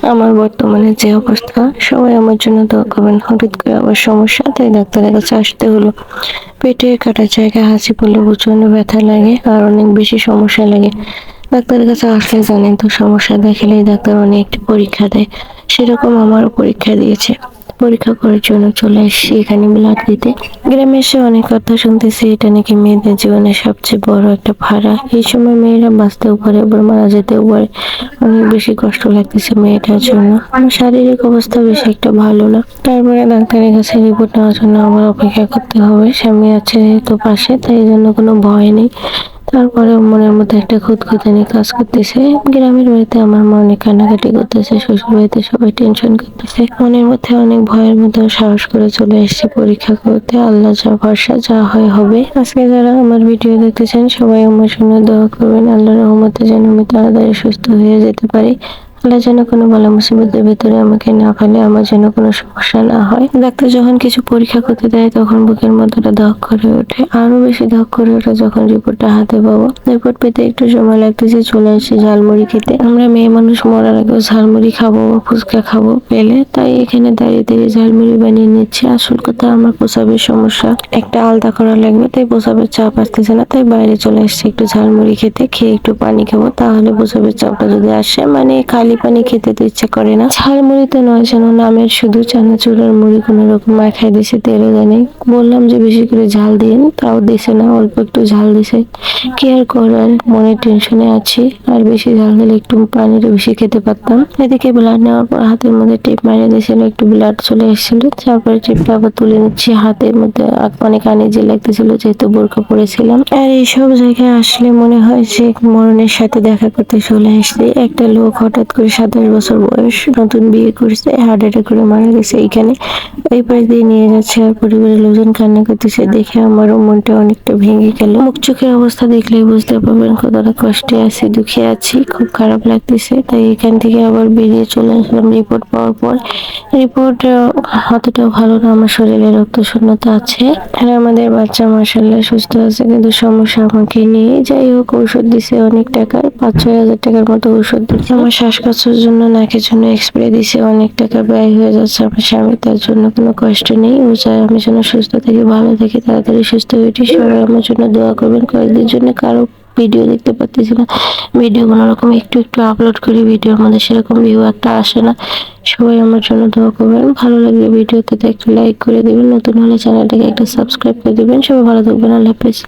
আমার বর্তমানে যে অবস্থা, সবাই আমার জন্য দোয়া করবেন। হঠাৎ করে আবার সমস্যা, তাই ডাক্তারের কাছে আসতে হলো। পেটে কাটা জায়গায় হাসি পড়লে প্রচণ্ড ব্যথা লাগে আর অনেক বেশি সমস্যা লাগে। ডাক্তারের কাছে আসলে জানেন তো সমস্যা দেখালেই ডাক্তার অনেক পরীক্ষা দেয়। সেরকম আমারও পরীক্ষা দিয়েছে। পরীক্ষা করার জন্য চলে এসেছি এখানে ব্লাড দিতে। গ্রামে এসে অনেক কথা শুনতেছি, এটা নাকি মেয়েদের জীবনে সবচেয়ে বড় একটা ভাড়া। এই সময় মেয়েরা বাঁচতেও পারে, আবার মারা যেতেও পারে। অনেক বেশি কষ্ট লাগতেছে মেয়েটার জন্য। আমার শারীরিক অবস্থা বেশি একটা ভালো না। তারপরে ডাক্তারের কাছে রিপোর্ট নেওয়ার জন্য আমার অপেক্ষা করতে হবে। স্বামী আছে তো পাশে, তাই জন্য কোনো ভয় নেই। তারপরে মনের মধ্যে একটা খুঁতখুতানি কাজ করতেছে। গ্রামের বাড়িতে আমার মা অনেক কান্নাকাটি করতেছে, শ্বশুর বাড়িতে সবাই টেনশন করতেছে। মনের মধ্যে অনেক ভয়ের মধ্যে সাহস করে চলে এসেছে পরীক্ষা করতে। আল্লাহ যা ভরসা, যা হয় হবে। আজকে যারা আমার ভিডিও দেখতেছেন, সবাই আমার সঙ্গে দোয়া করবেন। আল্লাহ রহমতে যেন আমি তাড়াতাড়ি সুস্থ হয়ে যেতে পারি। আল্লাহ যেন কোনো বলা মুসিবতের ভেতরে আমাকে না ফেলে, আমার যেন কোনো সমস্যা না হয়। ডাক্তার যখন কিছু পরীক্ষা করতে দেয়, তখন বুকের মধ্যে ধক করে ওঠে। আরও বেশি ধক করে ওঠে যখন রিপোর্টটা হাতে পাবো। রিপোর্ট পেতে একটু সময় লাগতেছে চলে আসছে ঝালমুড়ি খেতে। আমরা মেয়ে মানুষ, মরার আগেও ঝালমুড়ি খাব ফুচকা খাব পেলে। তাই এখানে দাঁড়িয়ে দাঁড়িয়ে ঝালমুড়ি বানিয়ে নিচ্ছে। আসল কথা, আমার প্রসাবের সমস্যা। একটা আলাদা করা লাগবে, তাই প্রসাবের চাপ আসতেছে না। তাই বাইরে চলে আসছে একটু ঝালমুড়ি খেতে, খেয়ে একটু পানি খাব। তাহলে প্রসাবের চাপটা যদি আসে মানে খালি পানি খেতে তো ইচ্ছা করে না। ঝালমুড়ি তো নয় যেন, নামের শুধু চানাচুরের মুড়ি কোনো রকম মাখাই দিছে তেলে জানে বললাম যে বেশি করে ঝাল দিন তাও দিছে না, অল্প একটু ঝাল দিছে কি আর করার, মনে টেনশনে আছি। আর বেশি ঝাল দিলে একটু পানিটা বেশি খেতে পারতাম। এদিকে ব্লাড নেওয়ার পর হাতের মধ্যে টেপ মারিয়ে দিয়েছিল একটু ব্লাড চলে এসেছিল। তারপরে টেপটা আবার তুলে নিচ্ছি হাতের মধ্যে। অনেক আনিজি লাগতেছিল, যেহেতু বোরকা পরেছিলাম। আর এইসব জায়গায় আসলে মনে হয় যে মরণের সাথে দেখা করতে চলে আসছে একটা লোক হঠাৎ করে সাতাশ বছর বয়স, নতুন বিয়ে করছে হার্ট অ্যাটাক করে মারা গেছে এইখানে এই পাশ দিয়ে নিয়ে যাচ্ছে আর পরিবারের লোকজন কান্না করতেছে। দেখে আমারও মনটা অনেকটা ভেঙে গেল। মুখ চোখের অবস্থা দেখলেই বুঝতে পারবেন কতটা কষ্টে আছি, দুঃখে আছি, খুব খারাপ লাগতেছে। তাই এখান থেকে আবার বেরিয়ে চলে আসলাম রিপোর্ট পাওয়ার পর। রিপোর্ট অতটা ভালো না। আমার শরীরে রক্ত শূন্যতা আছে। আর আমাদের বাচ্চা মাসাল্লাহ সুস্থ আছে, কিন্তু সমস্যা আমাকে নিয়ে যাই হোক ওষুধ দিছে অনেক টাকার পাঁচ ছয় হাজার টাকার মতো ওষুধ দিচ্ছে। আমার শ্বাসকষ্টের জন্য নাকের জন্য এক্সপ্রে দিছে, অনেক টাকা ব্যয় হয়ে যাচ্ছে, আমার স্বামী তার জন্য কোনো কষ্ট নেই। ও চায় আমি যেন সুস্থ থাকি, ভালো থাকি, তাড়াতাড়ি সুস্থ হয়ে উঠি। সবাই আমার জন্য দোয়া করবেন। কয়েকদিন জন্য কারও ভিডিও দেখতে পাচ্ছি না। ভিডিও কোনো রকম একটু একটু আপলোড করি ভিডিওর মধ্যে সেরকম ভিউ একটা আসে না। সবাই আমার জন্য দোয়া করবেন। ভালো লাগলে ভিডিওতে একটা লাইক করে দিবেন। নতুন হলে চ্যানেলটাকে একটা সাবস্ক্রাইব করে দেবেন। সবাই ভালো থাকবেন। আল্লাহ হাফেজ।